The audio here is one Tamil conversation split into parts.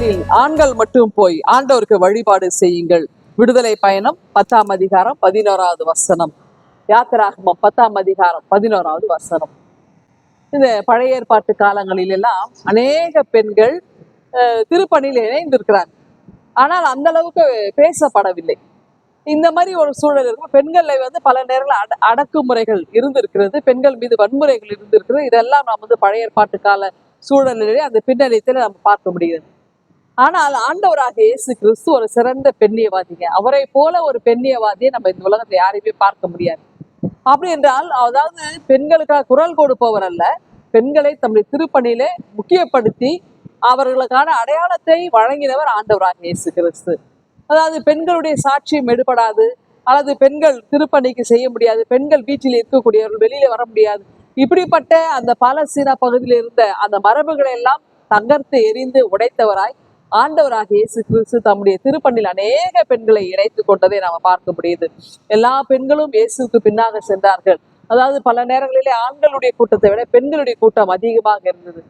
வீட்டில் ஆண்கள் மட்டும் போய் ஆண்டவருக்கு வழிபாடு செய்யுங்கள். விடுதலை பயணம் பத்தாம் அதிகாரம் பதினோராவது வசனம். யாத்திராகமம் பத்தாம் அதிகாரம் பதினோராவது வசனம். இந்த பழைய ஏற்பாட்டு காலங்களில் எல்லாம் அநேக பெண்கள் திருப்பணியில் இணைந்திருக்கிறாங்க ஆனால் அந்த அளவுக்கு பேசப்படவில்லை. இந்த மாதிரி ஒரு சூழல் இருக்கும் பெண்களை வந்து பல நேரங்கள் அட அடக்குமுறைகள் இருந்திருக்கிறது. பெண்கள் மீது வன்முறைகள் இருந்திருக்கிறது. இதெல்லாம் நாம் வந்து பழைய ஏற்பாட்டு கால சூழலிலே அந்த பின்னணியத்தில் நம்ம பார்க்க முடிகிறது. ஆனால் ஆண்டவராக இயேசு கிறிஸ்து ஒரு சிறந்த பெண்ணியவாதிங்க. அவரை போல ஒரு பெண்ணியவாதியை நம்ம இந்த உலகத்துல யாரையுமே பார்க்க முடியாது. அப்படி என்றால் அதாவது பெண்களுக்காக குரல் கொடுப்பவர் அல்ல. பெண்களை தம்முடைய திருப்பணியிலே முக்கியப்படுத்தி அவர்களுக்கான அடையாளத்தை வழங்கினவர் ஆண்டவராக இயேசு கிறிஸ்து. அதாவது பெண்களுடைய சாட்சியம் எடுபடாது. அல்லது பெண்கள் திருப்பணிக்கு செய்ய முடியாது. பெண்கள் வீட்டில் இருக்கக்கூடியவர்கள் வெளியில வர முடியாது. இப்படிப்பட்ட அந்த பாலஸ்தீனா பகுதியில் இருந்த அந்த மரபுகளை எல்லாம் தகர்த்து எரிந்து உடைத்தவராய் ஆண்டவராக இயேசு கிறிஸ்து தம்முடைய திருப்பண்ணில் அநேக பெண்களை இணைத்து கொண்டதை நாம பார்க்க முடியுது. எல்லா பெண்களும் இயேசுக்கு பின்னாக சென்றார்கள். அதாவது பல நேரங்களிலே ஆண்களுடைய கூட்டத்தை விட பெண்களுடைய கூட்டம் அதிகமாக இருந்தது.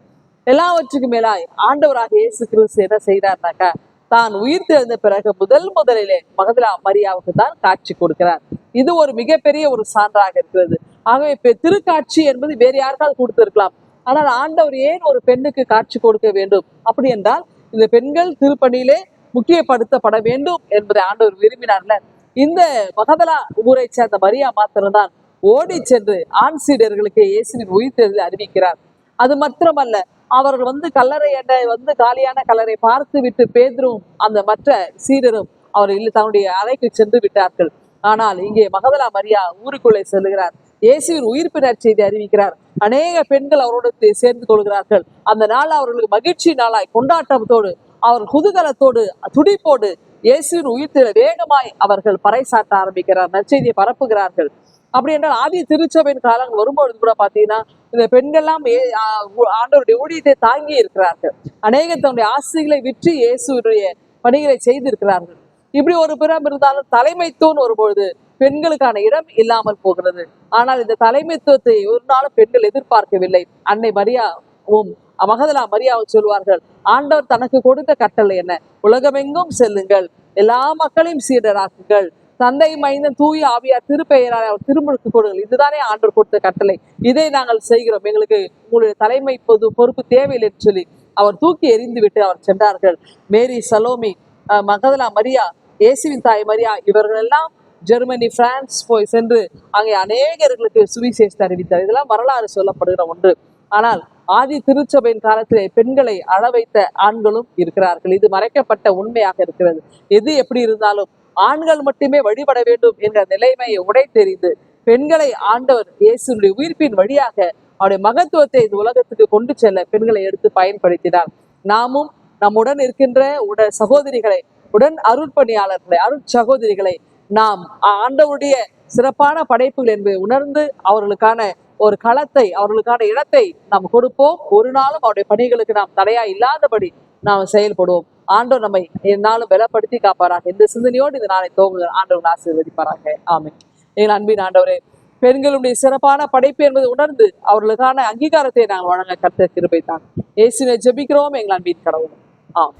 எல்லாவற்றுக்கும் மேலாய் ஆண்டவராக இயேசு கிறிஸ்து என்ன செய்தார்னாக்கா தான் உயிர் தெரிந்த பிறகு முதல் முதலிலே மகதலா மரியாவுக்கு தான் காட்சி கொடுக்கிறார். இது ஒரு மிகப்பெரிய ஒரு சான்றாக இருக்கிறது. ஆகவே இப்ப திருக்காட்சி என்பது வேறு யாருக்காவது கொடுத்திருக்கலாம். ஆனால் ஆண்டவர் ஏன் ஒரு பெண்ணுக்கு காட்சி கொடுக்க வேண்டும்? அப்படி என்றால் இந்த பெண்கள் திருப்பணியிலே முக்கியப்படுத்தப்பட வேண்டும் என்பதை ஆண்டவர் விரும்பினார்ல. இந்த மகதலா ஊரை சேர்ந்த மரியா மாத்திரம்தான் ஓடி சென்று ஆண் சீடர்களுக்கு இயேசுவின் உயிர் அறிவிக்கிறார். அது மாத்திரமல்ல அவர்கள் வந்து கல்லறை என்ற வந்து காலியான கல்லறை பார்த்து விட்டு பேதரும் அந்த மற்ற சீடரும் அவர் இல்லை தன்னுடைய அறைக்கு சென்று விட்டார்கள். ஆனால் இங்கே மகதலா மரியா ஊருக்குள்ளே செல்லுகிறார். இயேசுவின் உயிர்ப்பு நற்செய்தி அறிவிக்கிறார். அநேக பெண்கள் அவரோடு சேர்ந்து கொள்கிறார்கள். அந்த நாள் அவர்களுக்கு மகிழ்ச்சி நாளாய் கொண்டாட்டத்தோடு அவர் குதூகலத்தோடு துடிப்போடு இயேசுவின் உயிர்த்தில வேகமாய் அவர்கள் பறைசாட்ட ஆரம்பிக்கிறார் நற்செய்தியை பரப்புகிறார்கள். அப்படி என்றால் ஆதி திருச்சபையின் காலங்கள் வரும்பொழுது கூட பாத்தீங்கன்னா இந்த பெண்கள்லாம் ஏ- ஆண்டவருடைய ஊழியத்தை தாங்கி இருக்கிறார்கள். அநேக தன்னுடைய ஆசைகளை விற்று இயேசுடைய பணிகளை செய்திருக்கிறார்கள். இப்படி ஒரு பிறம் இருந்தாலும் தலைமைத்துவம் வரும்பொழுது பெண்களுக்கான இடம் இல்லாமல் போகிறது. ஆனால் இந்த தலைமைத்துவத்தை ஒரு நாளும் பெண்கள் எதிர்பார்க்கவில்லை. அன்னை மரியாவும் மகதலா மரியாவும் சொல்வார்கள் ஆண்டவர் தனக்கு கொடுத்த கட்டளை என்ன? உலகமெங்கும் செல்லுங்கள். எல்லா மக்களையும் சீடராக்குங்கள். தந்தை மைந்தன் தூய ஆவியார் திருப்பெயரால் அவர் திருமுழுக்கு கொடுங்கள். இதுதானே ஆண்டவர் கொடுத்த கட்டளை. இதை நாங்கள் செய்கிறோம். எங்களுக்கு உங்களுடைய தலைமை பொது பொறுப்பு தேவையில்லை என்று சொல்லி அவர் தூக்கி எறிந்து விட்டு அவர் சென்றார்கள். மேரி சலோமி அஹ், மகதலா மரியா இயேசுவின் தாய் மரியா இவர்கள் எல்லாம் ஜெர்மனி பிரான்ஸ் போய் சென்று அங்கே அநேகர்களுக்கு சுவிசேஷத்தை அறிவித்தார். இதெல்லாம் வரலாறு சொல்லப்படுகிற ஒன்று. ஆனால் ஆதி திருச்சபையின் காலத்திலே பெண்களை அழ வைத்த ஆண்களும் இருக்கிறார்கள். இது மறைக்கப்பட்ட உண்மையாக இருக்கிறது. எது எப்படி இருந்தாலும் ஆண்கள் மட்டுமே வழிபட வேண்டும் என்ற நிலைமையை உடைத்தெறிந்து பெண்களை ஆண்டவர் இயேசுடைய உயிர்ப்பின் வழியாக அவருடைய மகத்துவத்தை இந்த உலகத்துக்கு கொண்டு செல்ல பெண்களை எடுத்து பயன்படுத்தினார். நாமும் நம்முடன் இருக்கின்ற உட சகோதரிகளை உடன் அருட்பணியாளர்களை அருட் சகோதரிகளை நாம் ஆண்டவருடைய சிறப்பான படைப்புகள் என்பதை உணர்ந்து அவர்களுக்கான ஒரு களத்தை அவர்களுக்கான இடத்தை நாம் கொடுப்போம். ஒரு நாளும் அவருடைய பணிகளுக்கு நாம் தடையா இல்லாதபடி நாம் செயல்படுவோம். ஆண்டவர் நம்மை என்னாலும் பலப்படுத்தி காப்பாராக. இந்த சிந்தனையோடு இது நாளை தோங்குகிற ஆண்டவர் ஆசீர்வதிப்பாராக. ஆமை எங்கள் அன்பின் ஆண்டவரே பெண்களுடைய சிறப்பான படைப்பு என்பதை உணர்ந்து அவர்களுக்கான அங்கீகாரத்தை நாங்கள் வழங்க கத்த கிருபை தான் இயேசுவை எங்கள் அன்பின் கடவுள். ஆம்